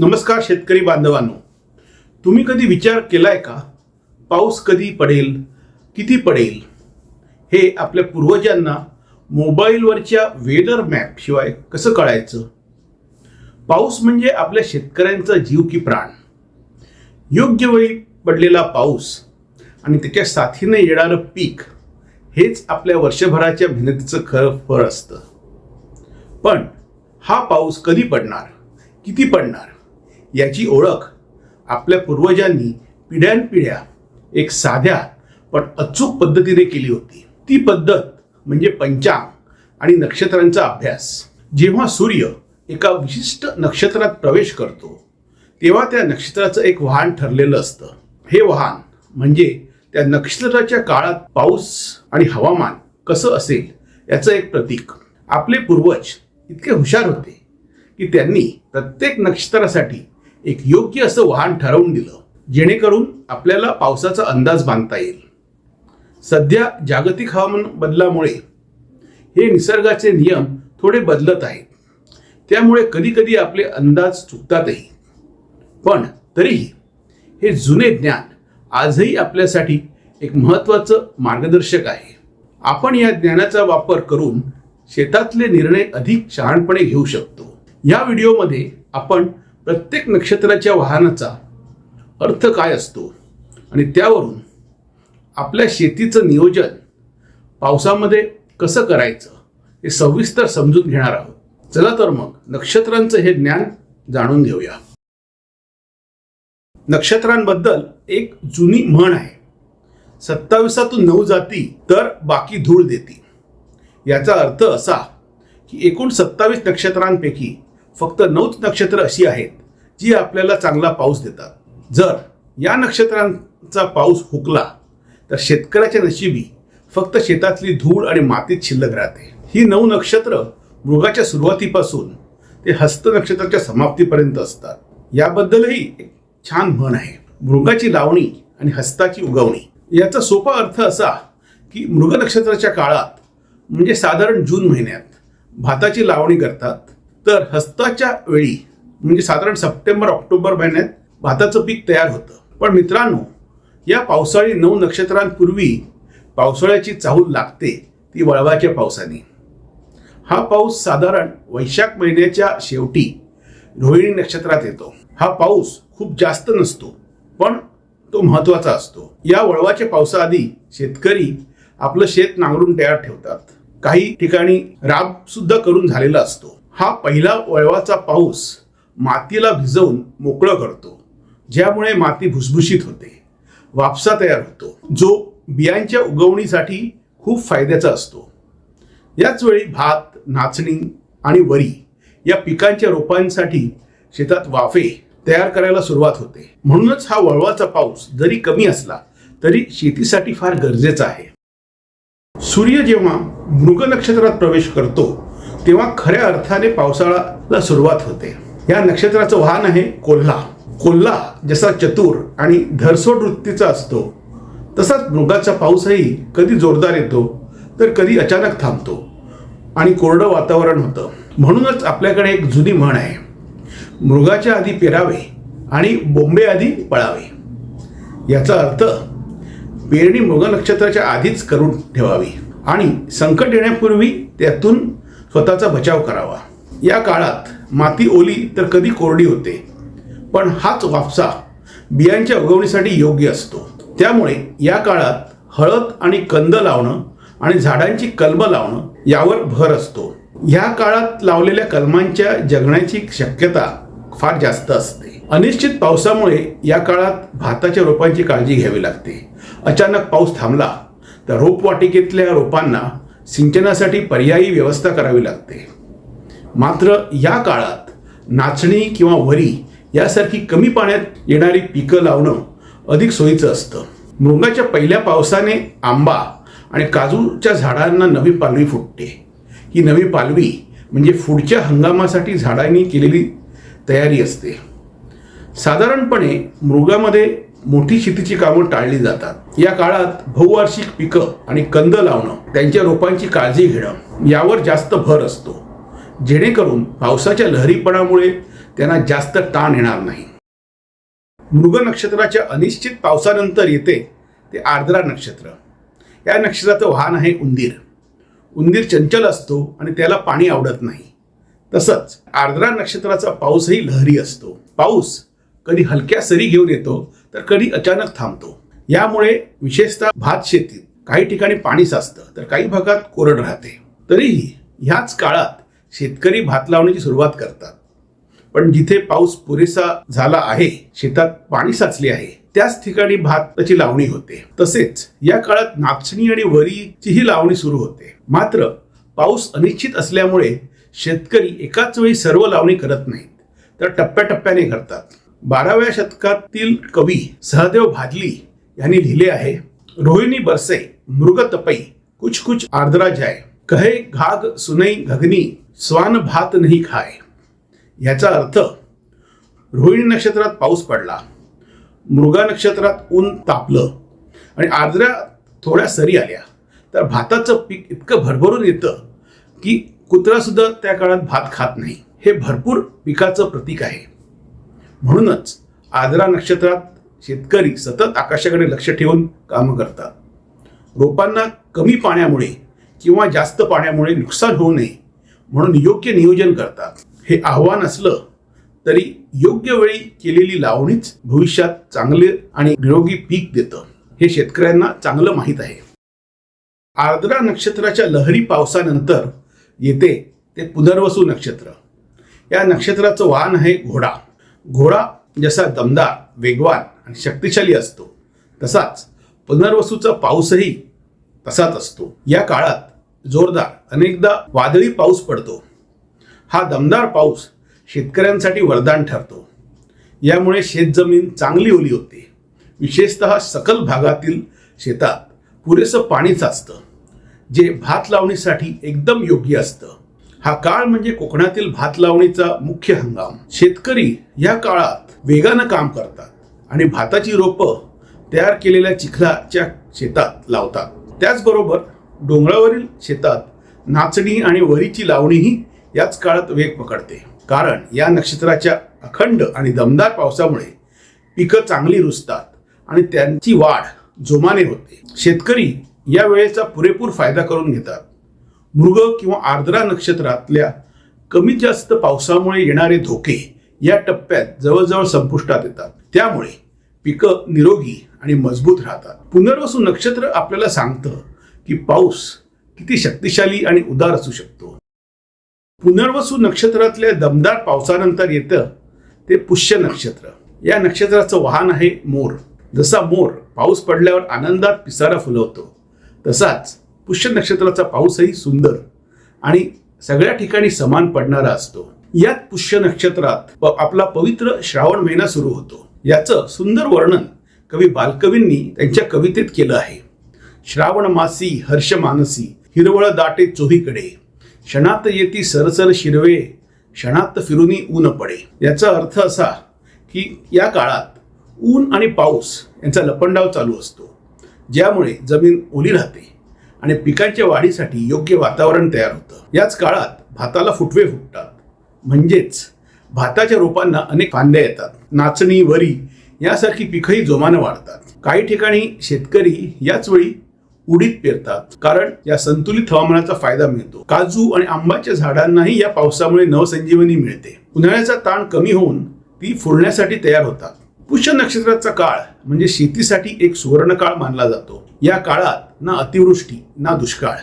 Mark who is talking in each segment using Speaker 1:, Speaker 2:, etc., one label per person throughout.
Speaker 1: नमस्कार शेतकरी बांधवांनो. तुम्ही कधी विचार केलाय का? पाऊस कधी पडेल? किती पडेल? हे आपल्या पूर्वजांना मोबाईलवरच्या वेदर मॅप शिवाय कसं कळायचं? पाऊस म्हणजे आपल्या शेतकऱ्यांचा जीव की प्राण. योग्य वेळी पडलेला पाऊस आणि त्याच्या साथीने येणारं पीक हेच आपल्या वर्षभराच्या मेहनतीचं खरं फळ असतं. पण हा पाऊस कधी पडणार? किती पडणार? याची ओळख आपल्या पूर्वजांनी पिढ्यानपिढ्या एक साध्या पण अचूक पद्धतीने केली होती. ती पद्धत म्हणजे पंचांग आणि नक्षत्रांचा अभ्यास. जेव्हा सूर्य एका विशिष्ट नक्षत्रात प्रवेश करतो तेव्हा त्या नक्षत्राचं एक वाहन ठरलेलं असतं. हे वाहन म्हणजे त्या नक्षत्राच्या काळात पाऊस आणि हवामान कसं असेल याचं एक प्रतीक. आपले पूर्वज इतके हुशार होते की त्यांनी प्रत्येक नक्षत्रासाठी एक योग्य असं वाहन ठरवून दिलं जेणेकरून आपल्याला पावसाचा अंदाज बांधता येईल. सध्या जागतिक हवामान बदलामुळे हे निसर्गाचे नियम थोडे बदलत आहेत. त्यामुळे कधीकधी आपले अंदाज चुकतातही. पण तरीही हे जुने ज्ञान आजही आपल्यासाठी एक महत्त्वाचं मार्गदर्शक आहे. आपण या ज्ञानाचा वापर करून शेतातले निर्णय अधिक शहाणपणे घेऊ शकतो. या व्हिडिओमध्ये आपण प्रत्येक नक्षत्राच्या वाहनाचा अर्थ काय असतो? आणि त्यावरून आपल्या शेतीचं नियोजन पावसामध्ये कसं करायचं हे सविस्तर समजून घेणार आहोत. चला तर मग नक्षत्रांचं हे ज्ञान जाणून घेऊया. नक्षत्रांबद्दल एक जुनी म्हण आहे. सत्तावीसातून नऊ जाती तर बाकी धूळ देती. याचा अर्थ असा की एकूण सत्तावीस नक्षत्रांपैकी फक्त नऊच नक्षत्र अशी आहेत जी आपल्याला चांगला पाऊस देतात. जर या नक्षत्रांचा पाऊस हुकला तर शेतकऱ्याच्या नशिबी फक्त शेतातली धूळ आणि मातीत शिल्लक राहते. ही नऊ नक्षत्र मृगाच्या सुरुवातीपासून ते हस्त नक्षत्राच्या समाप्तीपर्यंत असतात. याबद्दलही एक छान म्हण आहे. मृगाची लावणी आणि हस्ताची उगवणी. याचा सोपा अर्थ असा की मृग नक्षत्राच्या काळात म्हणजे साधारण जून महिन्यात भाताची लावणी करतात तर हस्ताच्या वेळी म्हणजे साधारण सप्टेंबर ऑक्टोबर महिन्यात भाताचं पीक तयार होतं. पण मित्रांनो या पावसाळी नऊ नक्षत्रांपूर्वी पावसाळ्याची चाहूल लागते ती वळवाच्या पावसाने. हा पाऊस साधारण वैशाख महिन्याच्या शेवटी रोहिणी नक्षत्रात येतो. हा पाऊस खूप जास्त नसतो पण तो महत्त्वाचा असतो. या वळवाच्या पावसाआधी शेतकरी आपलं शेत नांगरून तयार ठेवतात. काही ठिकाणी राब सुद्धा करून झालेला असतो. हा पहिला वळवाचा पाऊस मातीला भिजवून मोकळं करतो ज्यामुळे माती भुसभुशीत होते वापसा तयार होतो जो बियांच्या उगवणीसाठी खूप फायद्याचा असतो. याच वेळी भात नाचणी आणि वरी या पिकांच्या रोपांसाठी शेतात वाफे तयार करायला सुरुवात होते. म्हणूनच हा वळवाचा पाऊस जरी कमी असला तरी शेतीसाठी फार गरजेचा आहे. सूर्य जेव्हा मृग नक्षत्रात प्रवेश करतो तेव्हा खऱ्या अर्थाने पावसाळ्याला सुरुवात होते. या नक्षत्राचं वाहन आहे कोल्हा. कोल्हा जसा चतुर आणि धरसोड वृत्तीचा असतो तसाच मृगाचा पाऊसही कधी जोरदार येतो तर कधी अचानक थांबतो आणि कोरडं वातावरण होतं. म्हणूनच आपल्याकडे एक जुनी म्हण आहे मृगाच्या आधी पेरावे आणि बोंबे आधी पळावे. याचा अर्थ पेरणी मृग नक्षत्राच्या आधीच करून ठेवावी आणि संकट येण्यापूर्वी त्यातून स्वतःचा बचाव करावा. या काळात माती ओली तर कधी कोरडी होते. पण हाच वापसा बियांच्या उगवणीसाठी योग्य असतो. त्यामुळे या काळात हळद आणि कंद लावणं आणि झाडांची कलमं लावणं यावर भर असतो. ह्या काळात लावलेल्या कलमांच्या जगण्याची शक्यता फार जास्त असते. अनिश्चित पावसामुळे या काळात भाताच्या रोपांची काळजी घ्यावी लागते. अचानक पाऊस थांबला तर रोपवाटिकेतल्या रोपांना सिंचनासाठी पर्यायी व्यवस्था करावी लागते. मात्र या काळात नाचणी किंवा वरी यासारखी कमी पाण्यात येणारी पिकं लावणं अधिक सोयीचं असतं. मृगाच्या पहिल्या पावसाने आंबा आणि काजूच्या झाडांना नवी पालवी फुटते. ही नवी पालवी म्हणजे पुढच्या हंगामासाठी झाडांनी केलेली तयारी असते. साधारणपणे मृगामध्ये मोठी शेतीची कामं टाळली जातात. या काळात बहुवार्षिक पिकं आणि कंद लावणं त्यांच्या रोपांची काळजी घेणं यावर जास्त भर असतो. जेणेकरून पावसाच्या लहरीपणामुळे त्यांना जास्त ताण येणार नाही. मृग नक्षत्राच्या अनिश्चित पावसानंतर येते ते आर्द्रा नक्षत्र. या नक्षत्राचं वाहन आहे उंदीर. उंदीर चंचल असतो आणि त्याला पाणी आवडत नाही. तसंच आर्द्रा नक्षत्राचा पाऊसही लहरी असतो. पाऊस कधी हलक्या सरी घेऊन येतो तर कधी अचानक थांबतो. यामुळे विशेषतः भात शेतीत काही ठिकाणी पाणी साचतं तर काही भागात कोरड राहते. तरीही ह्याच काळात शेतकरी भात लावण्याची सुरुवात करतात. पण जिथे पाऊस पुरेसा झाला आहे शेतात पाणी साचले आहे त्याच ठिकाणी भाताची लावणी होते. तसेच या काळात नाचणी आणि वरीचीही लावणी सुरू होते. मात्र पाऊस अनिश्चित असल्यामुळे शेतकरी एकाच वेळी सर्व लावणी करत नाहीत तर टप्प्याटप्प्याने करतात. बाराव्या शतकातील कवी सहदेव भादली यांनी लिहिले आहे रोहिणी बरसे मृग तपई कुछ कुछ आर्द्रा जाय कहे घाग सुनई घगनी स्वान भात नाही खाय. याचा अर्थ रोहिणी नक्षत्रात पाऊस पडला मृगा नक्षत्रात ऊन तापलं आणि आर्द्रा थोड्या सरी आल्या. तर भाताचं पीक इतकं भरभरून येतं की कुत्रा सुद्धा त्या काळात भात खात नाही. हे भरपूर पिकाचं प्रतीक आहे. म्हणूनच आर्द्रा नक्षत्रात शेतकरी सतत आकाशाकडे लक्ष ठेवून कामं करतात. रोपांना कमी पाण्यामुळे किंवा जास्त पाण्यामुळे नुकसान होऊ नये म्हणून योग्य नियोजन करतात. हे आव्हान असलं तरी योग्य वेळी केलेली लावणीच भविष्यात चांगले आणि निरोगी पीक देतं. हे शेतकऱ्यांना चांगलं माहीत आहे. आर्द्रा नक्षत्राच्या लहरी पावसानंतर येते ते पुनर्वसू नक्षत्र. या नक्षत्राचं वाहन आहे घोडा. घोडा जसा दमदार वेगवान आणि शक्तिशाली असतो तसाच पुनर्वसूचा पाऊसही तसाच असतो. या काळात जोरदार अनेकदा वादळी पाऊस पडतो. हा दमदार पाऊस शेतकऱ्यांसाठी वरदान ठरतो. यामुळे शेतजमीन चांगली ओली होते. विशेषतः सकल भागातील शेतात पुरेसं पाणी साचतं जे भात लावणीसाठी एकदम योग्य असतं. हा काळ म्हणजे कोकणातील भात लावणीचा मुख्य हंगाम. शेतकरी या काळात वेगानं काम करतात आणि भाताची रोपं तयार केलेल्या चिखलाच्या शेतात लावतात. त्याचबरोबर डोंगरावरील शेतात नाचणी आणि वरीची लावणीही याच काळात वेग पकडते. कारण या नक्षत्राच्या अखंड आणि दमदार पावसामुळे पिकं चांगली रुजतात आणि त्यांची वाढ जोमाने होते. शेतकरी या वेळेचा पुरेपूर फायदा करून घेतात. मृग किंवा आर्द्रा नक्षत्रातल्या कमी जास्त पावसामुळे येणारे धोके या टप्प्यात जवळजवळ संपुष्टात येतात. त्यामुळे पिकं निरोगी आणि मजबूत राहतात. पुनर्वसू नक्षत्र आपल्याला सांगतं की पाऊस किती शक्तिशाली आणि उदार असू शकतो. पुनर्वसू नक्षत्रातल्या दमदार पावसानंतर येतं ते पुष्य नक्षत्र. या नक्षत्राचं वाहन आहे मोर. जसा मोर पाऊस पडल्यावर आनंदात पिसारा फुलवतो तसाच पुष्य नक्षत्राचा पाऊसही सुंदर आणि सगळ्या ठिकाणी समान पडणारा असतो. यात पुष्य नक्षत्रात आपला पवित्र श्रावण महिना सुरू होतो. याचं सुंदर वर्णन कवी बालकवींनी त्यांच्या कवितेत केलं आहे. श्रावण मासी हर्ष मानसी हिरवळ दाटे चोहीकडे. क्षणात येती सरसर शिरवे क्षणात फिरुनी ऊन पडे. याचा अर्थ असा की या काळात ऊन आणि पाऊस यांचा लपंडाव चालू असतो. ज्यामुळे जमीन ओली राहते. आणि पिकांच्या वाढीसाठी योग्य वातावरण तयार होतं. याच काळात भाताला फुटवे फुटतात. म्हणजेच भाताच्या रोपांना अनेक फांद्या येतात. नाचणी वरी यासारखी पिकंही जोमानं वाढतात. काही ठिकाणी शेतकरी याच वेळी उडीद पेरतात कारण या संतुलित हवामानाचा फायदा मिळतो. काजू आणि आंब्याच्या झाडांनाही या पावसामुळे नवसंजीवनी मिळते. उन्हाळ्याचा ताण कमी होऊन ती फुलण्यासाठी तयार होतात. पुष्य नक्षत्राचा काळ म्हणजे शेतीसाठी एक सुवर्ण काळ मानला जातो. या काळात ना अतिवृष्टी ना दुष्काळ.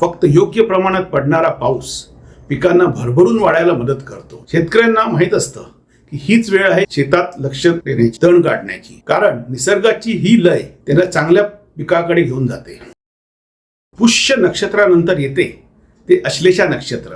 Speaker 1: फक्त योग्य प्रमाणात पडणारा पाऊस पिकांना भरभरून वाढायला मदत करतो. शेतकऱ्यांना माहीत असतं की हीच वेळ आहे शेतात लक्ष देण्याची तण काढण्याची कारण निसर्गाची ही लय त्यांना चांगल्या पिकाकडे घेऊन जाते. पुष्य नक्षत्रानंतर येते ते अश्लेषा नक्षत्र.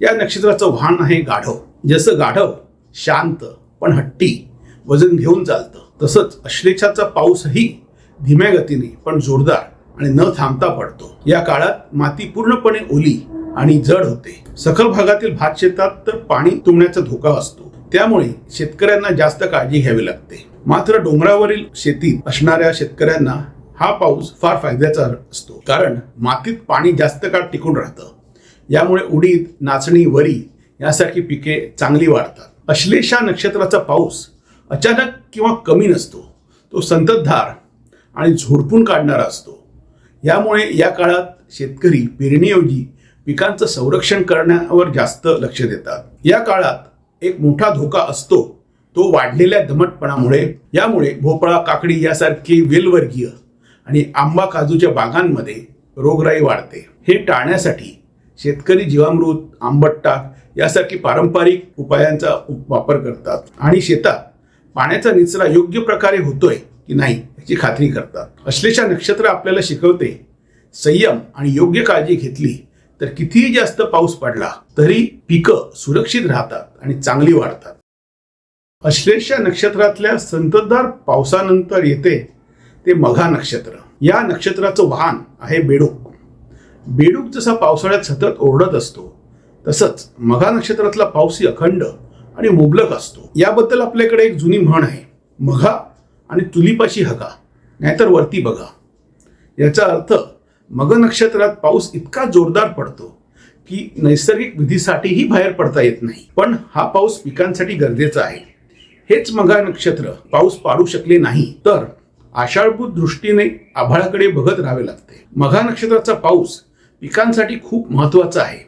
Speaker 1: या नक्षत्राचं वाहन आहे गाढव. जसं गाढव शांत पण हट्टी. वजन घेऊन चालतं. तसंच अश्लेषाचा पाऊसही धीम्या गतीने पण जोरदार आणि न थांबता पडतो. या काळात माती पूर्णपणे ओली आणि जड होते. सखल भागातील भात शेतात तर पाणी तुंबण्याचा धोका असतो. त्यामुळे शेतकऱ्यांना जास्त काळजी घ्यावी लागते. मात्र डोंगरावरील शेतीत असणाऱ्या शेतकऱ्यांना हा पाऊस फार फायद्याचा असतो. कारण मातीत पाणी जास्त काळ टिकून राहतं. यामुळे उडीद नाचणी वरी यासारखी पिके चांगली वाढतात. अश्लेषा नक्षत्राचा पाऊस अचानक किंवा कमी नसतो. तो संततधार आणि झोडपून काढणारा असतो. यामुळे या काळात शेतकरी पेरणीऐवजी पिकांचं संरक्षण करण्यावर जास्त लक्ष देतात. या काळात एक मोठा धोका असतो. तो वाढलेल्या दमटपणामुळे यामुळे भोपळा काकडी यासारखे वेलवर्गीय आणि आंबा काजूच्या बागांमध्ये रोगराई वाढते. हे टाळण्यासाठी शेतकरी जीवामृत आंबटटाक यासारखी पारंपरिक उपायांचा उप- वापर करतात आणि शेतात पाण्याचा निचरा योग्य प्रकारे होतोय की नाही याची खात्री करतात. अश्लेषा नक्षत्र आपल्याला शिकवते संयम आणि योग्य काळजी घेतली तर कितीही जास्त पाऊस पडला तरी पिकं सुरक्षित राहतात आणि चांगली वाढतात. अश्लेषा नक्षत्रातल्या संततधार पावसानंतर येते ते मघा नक्षत्र. या नक्षत्राचं वाहन आहे बेडूक. बेडूक जसा पावसाळ्यात सतत ओरडत असतो तसंच मघा नक्षत्रातला पाऊसही अखंड आणि मुबलक असतो. याबद्दल आपल्याकडे एक जुनी म्हण आहे. मघा आणि तुलीपाशी हगा. नाहीतर वरती बघा. याचा अर्थ मग नक्षत्रात पाऊस इतका जोरदार पडतो की नैसर्गिक विधीसाठीही बाहेर पडता येत नाही. पण हा पाऊस पिकांसाठी गरजेचा आहे. हेच मघा नक्षत्र पाऊस पाडू शकले नाही तर आषाढभूत दृष्टीने आभाळाकडे बघत राहावे लागते. मघा नक्षत्राचा पाऊस पिकांसाठी खूप महत्त्वाचा आहे.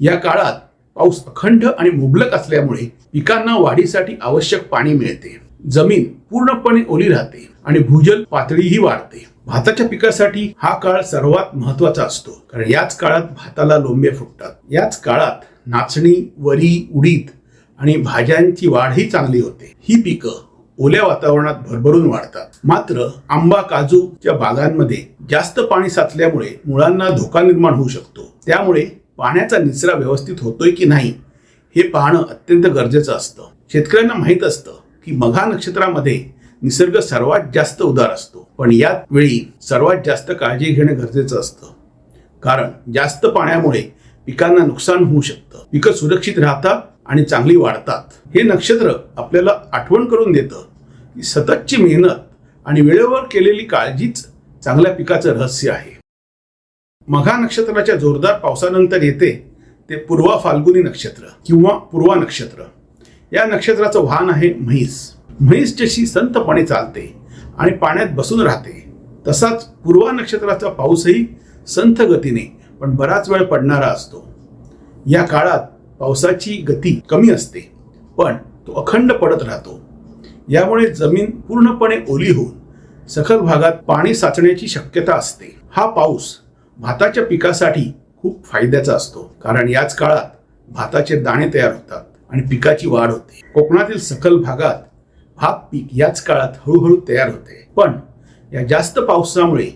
Speaker 1: या काळात पाऊस अखंड आणि मुबलक असल्यामुळे पिकांना वाढीसाठी आवश्यक पाणी मिळते. जमीन पूर्णपणे ओली राहते आणि भूजल पातळीही वाढते. भाताच्या पिकासाठी हा काळ सर्वात महत्त्वाचा असतो. कारण याच काळात भाताला लोंबे फुटतात. याच काळात नाचणी वरी उडीद आणि भाज्यांची वाढही चांगली होते. ही पिकं ओल्या वातावरणात भरभरून वाढतात. मात्र आंबा काजूच्या बागांमध्ये जास्त पाणी साचल्यामुळे मुळांना धोका निर्माण होऊ शकतो. त्यामुळे पाण्याचा निचरा व्यवस्थित होतोय की नाही हे पाहणं अत्यंत गरजेचं असतं. शेतकऱ्यांना माहीत असतं की मघा नक्षत्रामध्ये निसर्ग सर्वात जास्त उदार असतो. पण याच वेळी सर्वात जास्त काळजी घेणं गरजेचं असतं. कारण जास्त पाण्यामुळे पिकांना नुकसान होऊ शकतं. पिकं सुरक्षित राहतात आणि चांगली वाढतात. हे नक्षत्र आपल्याला आठवण करून देतं की सततची मेहनत आणि वेळेवर केलेली काळजीच चांगल्या पिकाचं रहस्य आहे. मघा नक्षत्राच्या जोरदार पावसानंतर येते ते पूर्वा फाल्गुनी नक्षत्र किंवा पूर्वा नक्षत्र. या नक्षत्राचं वाहन आहे म्हैस. म्हैस जशी संतपणे चालते आणि पाण्यात बसून राहते. तसाच पूर्वा नक्षत्राचा पाऊसही संथ गतीने पण बराच वेळ पडणारा असतो. या काळात पावसाची गती कमी असते पण तो अखंड पडत राहतो. यामुळे जमीन पूर्णपणे ओली होऊन सखल भागात पाणी साचण्याची शक्यता असते. हा पाऊस भाताच्या पिकासाठी खूप फायद्याचा असतो. कारण याच काळात भाताचे दाणे तयार होतात आणि पिकाची वाढ होते. कोकणातील सखल भागात भात पीक याच काळात हळूहळू तयार होते. पण या जास्त पावसामुळे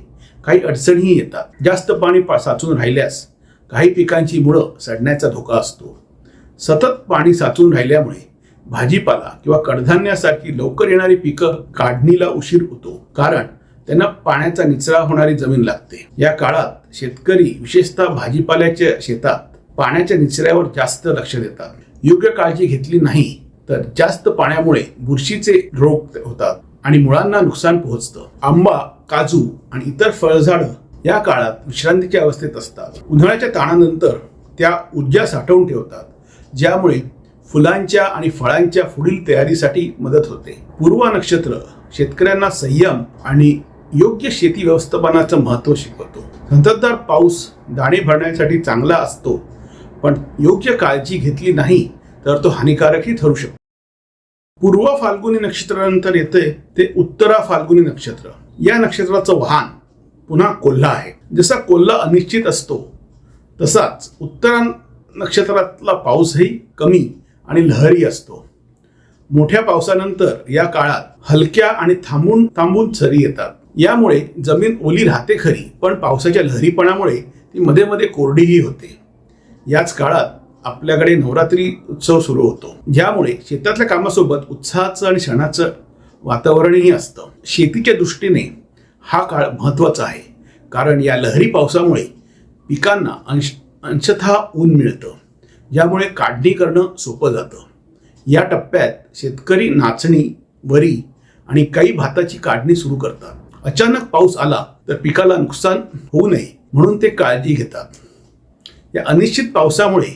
Speaker 1: काही अडचणीही येतात. जास्त पाणी पा- साचून राहिल्यास काही पिकांची मुळं सडण्याचा धोका असतो. सतत पाणी साचून राहिल्यामुळे भाजीपाला किंवा कडधान्यासारखी लवकर येणारी पिकं काढणीला उशीर होतो. कारण त्यांना पाण्याचा निचरा होणारी जमीन लागते. या काळात शेतकरी विशेषतः भाजीपाल्याच्या शेतात पाण्याच्या निचऱ्यावर जास्त लक्ष देतात. योग्य काळजी घेतली नाही तर जास्त पाण्यामुळे बुरशीचे रोग होतात आणि मुळांना नुकसान पोहोचतं. आंबा काजू आणि इतर फळझाडं या काळात विश्रांतीच्या अवस्थेत असतात. उन्हाळ्याच्या ताणानंतर त्या ऊर्जा साठवून ठेवतात ज्यामुळे फुलांच्या आणि फळांच्या पुढील तयारीसाठी मदत होते. पूर्व नक्षत्र शेतकऱ्यांना संयम आणि योग्य शेती व्यवस्थापनाचं महत्त्व शिकवतो. संततधार पाऊस दाणे भरण्यासाठी चांगला असतो पण योग्य काळजी घेतली नाही तर तो हानिकारकही ठरू शकतो. पूर्व फाल्गुनी नक्षत्रानंतर येते ते उत्तरा फाल्गुनी नक्षत्र. या नक्षत्राचं वाहन पुन्हा कोल्हा आहे. जसा कोल्हा अनिश्चित असतो तसाच उत्तरा नक्षत्रातला पाऊसही कमी आणि लहरी असतो. मोठ्या पावसानंतर या काळात हलक्या आणि थांबून थांबून सरी येतात. यामुळे जमीन ओली राहते खरी पण पावसाच्या लहरीपणामुळे ती मध्ये मध्ये कोरडीही होते. याच काळात आपल्याकडे नवरात्री उत्सव सुरू होतो. ज्यामुळे शेतातल्या कामासोबत उत्साहाचं आणि क्षणाचं वातावरणही असतं. शेतीच्या दृष्टीने हा काळ महत्त्वाचा आहे कारण या लहरी पावसामुळे पिकांना अंश अंशतः ऊन मिळतं. ज्यामुळे काढणी करणं सोपं जातं. या टप्प्यात शेतकरी नाचणी वरी आणि काही भाताची काढणी सुरू करतात. अचानक पाऊस आला तर पिकाला नुकसान होऊ नये म्हणून ते काळजी घेतात. या अनिश्चित पावसामुळे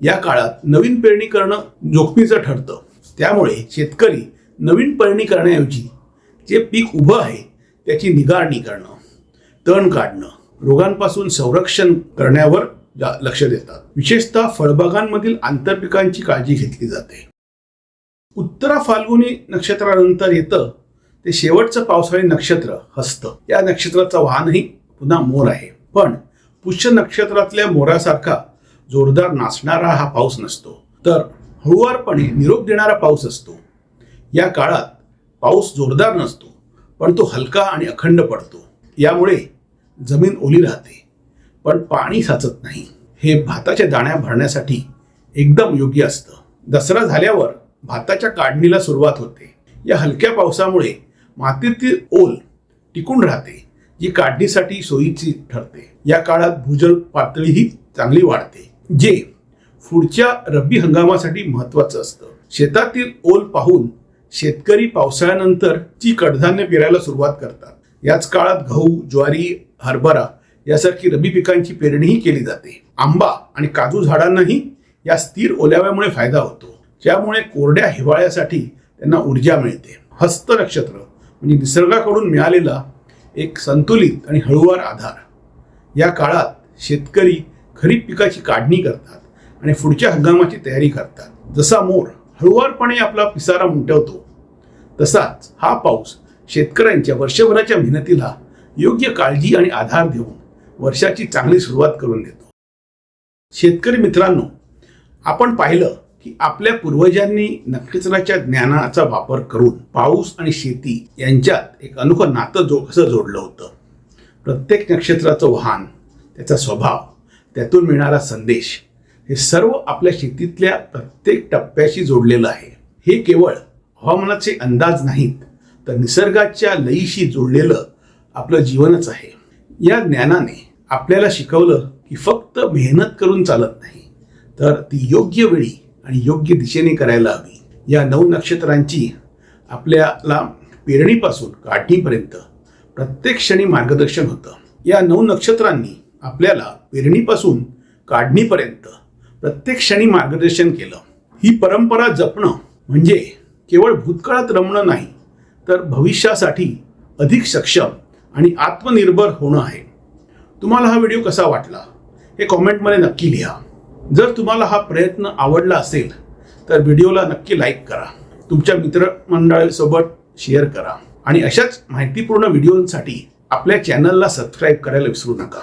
Speaker 1: या काळात नवीन पेरणी करणं जोखमीचं ठरतं. त्यामुळे शेतकरी नवीन पेरणी करण्याऐवजी जे पीक उभं आहे त्याची निगारणी करणं तण काढणं रोगांपासून संरक्षण करण्यावर लक्ष देतात. विशेषतः फळबागांमधील आंतरपिकांची काळजी घेतली जाते. उत्तरा फाल्गुनी नक्षत्रानंतर येतं ते शेवटचं पावसाळी नक्षत्र हस्त. या नक्षत्राचा वाहनही पुन्हा मोर आहे. पण पुष्य नक्षत्रातल्या मोरासारखा जोरदार नाचणारा हा पाऊस नसतो. तर हळुवारपणे निरोप देणारा पाऊस असतो. या काळात पाऊस जोरदार नसतो पण तो हलका आणि अखंड पडतो. यामुळे जमीन ओली राहते पण पाणी साचत नाही. हे भाताच्या दाण्या भरण्यासाठी एकदम योग्य असतं. दसरा झाल्यावर भाताच्या काढणीला सुरुवात होते. या हलक्या पावसामुळे मातीतील ओल टिकून राहते जी काढणीसाठी सोयीची ठरते. या काळात भूजल पातळीही चांगली वाढते जे पुढच्या रब्बी हंगामासाठी महत्वाचं असतं. शेतातील ओल पाहून शेतकरी पावसाळ्यानंतर ची कडधान्य पेरायला सुरुवात करतात. याच काळात गहू ज्वारी हरभरा यासारखी रब्बी पिकांची पेरणीही केली जाते. आंबा आणि काजू झाडांनाही या स्थिर ओल्याव्यामुळे फायदा होतो. ज्यामुळे कोरड्या हिवाळ्यासाठी त्यांना ऊर्जा मिळते. हस्त नक्षत्र म्हणजे निसर्गाकडून मिळालेला एक संतुलित आणि हळुवार आधार. या काळात शेतकरी खरीप पिकाची काढणी करतात आणि पुढच्या हंगामाची तयारी करतात. जसा मोर हळुवारपणे आपला पिसारा उमटवतो तसाच हा पाऊस शेतकऱ्यांच्या वर्षभराच्या मेहनतीला योग्य काळजी आणि आधार देऊन वर्षाची चांगली सुरुवात करून देतो. शेतकरी मित्रांनो आपण पाहिलं की आपल्या पूर्वजांनी नक्षत्राच्या ज्ञानाचा वापर करून पाऊस आणि शेती यांच्यात एक अनोखं नातं जो कसं जोडलं होतं. प्रत्येक नक्षत्राचं वाहन त्याचा स्वभाव त्यातून मिळणारा संदेश हे सर्व आपल्या शेतीतल्या प्रत्येक टप्प्याशी जोडलेलं आहे. हे केवळ हवामानाचे अंदाज नाहीत तर निसर्गाच्या लयीशी जोडलेलं आपलं जीवनच आहे. या ज्ञानाने आपल्याला शिकवलं की फक्त मेहनत करून चालत नाही तर ती योग्य वेळी आणि योग्य दिशेने करायला हवी. या नऊ नक्षत्रांची आपल्याला पेरणीपासून काढणीपर्यंत प्रत्येक क्षणी मार्गदर्शन होतं. या नऊ नक्षत्रांनी आपल्याला पेरणीपासून काढणीपर्यंत प्रत्येक क्षणी मार्गदर्शन केलं. ही परंपरा जपणं म्हणजे केवळ भूतकाळात रमणं नाही तर भविष्यासाठी अधिक सक्षम आणि आत्मनिर्भर होणं आहे. तुम्हाला हा व्हिडिओ कसा वाटला हे कॉमेंटमध्ये नक्की लिहा. जर तुम्हाला हा प्रयत्न आवडला असेल तर व्हिडिओला नक्की लाईक करा. तुमच्या मित्रमंडळीसोबत शेअर करा. आणि अशाच माहितीपूर्ण व्हिडिओंसाठी आपल्या चॅनलला सबस्क्राईब करायला विसरू नका.